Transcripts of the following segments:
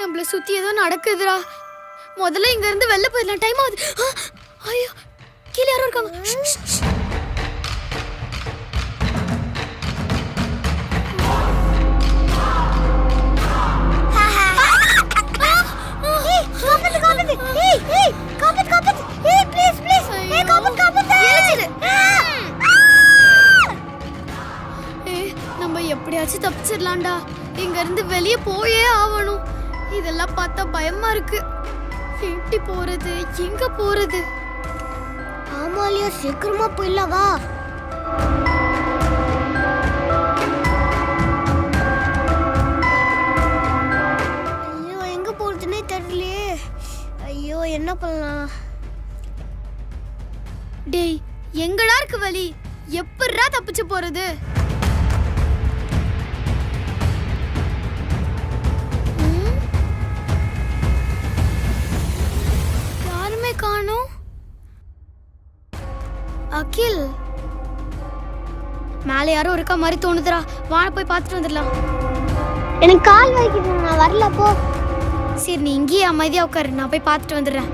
நம்மள சுத்தி ஏதோ நடக்குதுடா. முதல்ல இங்க இருந்து வெளில போயிடலாம். டைம் ஆகுது. ஐயோ கீழே யாரும் இருக்காங்க. நம்ம எப்படியாச்சும் தப்பிச்சிடலாம்டா. இங்க இருந்து வெளியே போயே ஆகணும். இதெல்லாம் பார்த்தா பயமா இருக்கு. எப்படி போறது எங்க போறது? ஆமாலியா சீக்கிரமா போயிடலாம் வா. ஐயோ எங்க போறதுன்னே தெரியலையே. ஐயோ என்ன பண்ணலாம்? டேய் எங்கடா இருக்கு வழி எப்படா தப்பிச்சு போறது? காணோம். அகில். மேலே யாரோ இருக்க மாதிரி தோணுதுடா. வாழ போய் பார்த்துட்டு வந்துடலாம். எனக்கு கால் வலிக்குது நான் வரல போ. சரி நீ இங்கேயே அமைதியா உட்காரு. நான் போய் பார்த்துட்டு வந்துடுறேன்.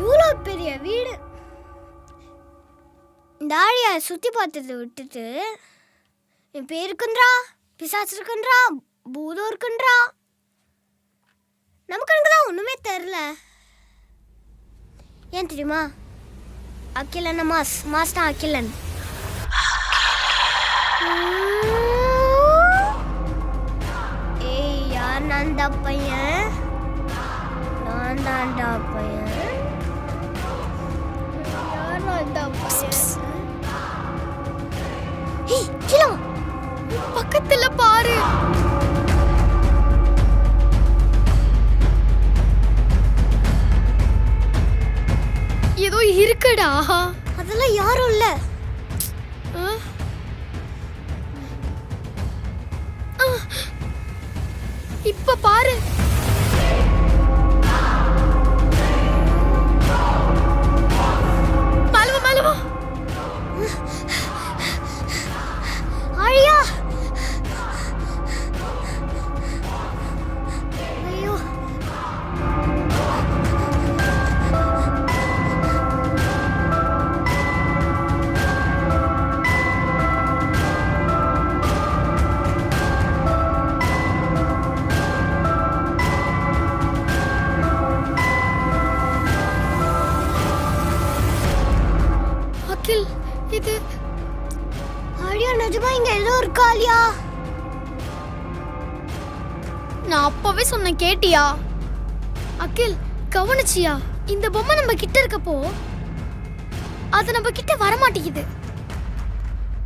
இவ்வளோ பெரிய வீடு. இந்த ஆழியா சுற்றி பார்த்ததை விட்டுட்டு என் பேர் இருக்குன்றா பிசாசு இருக்குன்றா பூதம் இருக்குன்றா. நமக்கு எனக்கு தான் ஒன்றுமே தெரில. ஏன் தெரியுமா? அகிலன் மாஸ் மாஸ் தான் அகிலன். ஏய் யார் நான் தான் பையன்? நான் தான்டா பையன். யார் நான் தான் பையன்? ஏய் கிலோ பக்கத்துல பாரு. இருக்குடா. அதெல்லாம் யாரும் இல்ல. இப்ப பாரு. அகில் இது ஆழியா நிஜமா இங்க ஏதோ இருக்காளியா நான் அப்பவே சொன்னேன் கேட்டியா? அகில் கவனிச்சியா? இந்த பொம்மை நம்ம கிட்ட இருக்கப்போ அது நம்ம கிட்ட வர மாட்டேங்குது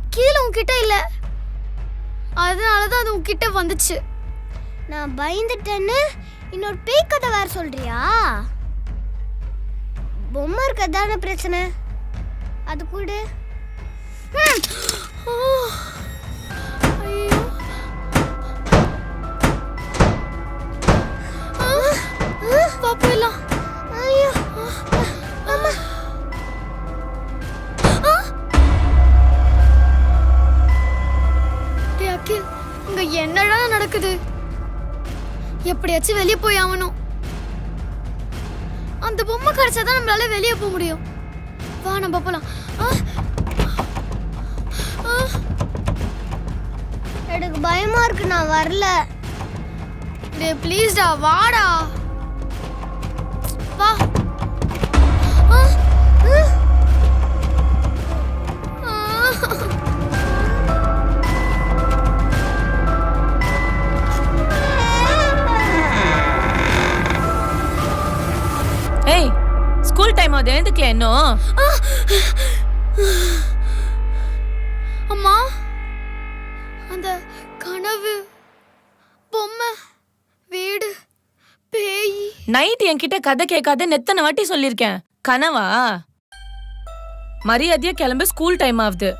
கீழே உன்கிட்ட இல்ல. அதனாலதான் அது உன்கிட்ட வந்துச்சு. நான் பயந்துட்டேன்னு இன்னொரு பேய் கதை வேற சொல்றியா? பொம்மை இருக்கதான பிரச்சனை? அது கூட. போயிடலாம் ஐயோ அம்மா அகில் இங்க என்னடா நடக்குது எப்படியாச்சும் வெளியே போய் ஆகணும் அந்த பொம்மை கிடைச்சாதான் நம்மளால வெளியே போக முடியும். வா நம்ம போலாம். எனக்கு பயமா இருக்கு நான் வரல. டேய் ப்ளீஸ்டா வாடா. வா. ஏய் ஸ்கூல் டைம் ஆகுது எழுந்துக்கல இன்னும்? பேய். நைட் என்கிட்ட கதை கேட்காத நெத்தனை வாட்டி சொல்லியிருக்கேன். கனவா? மரியாதையா கிளம்ப ஸ்கூல் டைம் ஆகுது.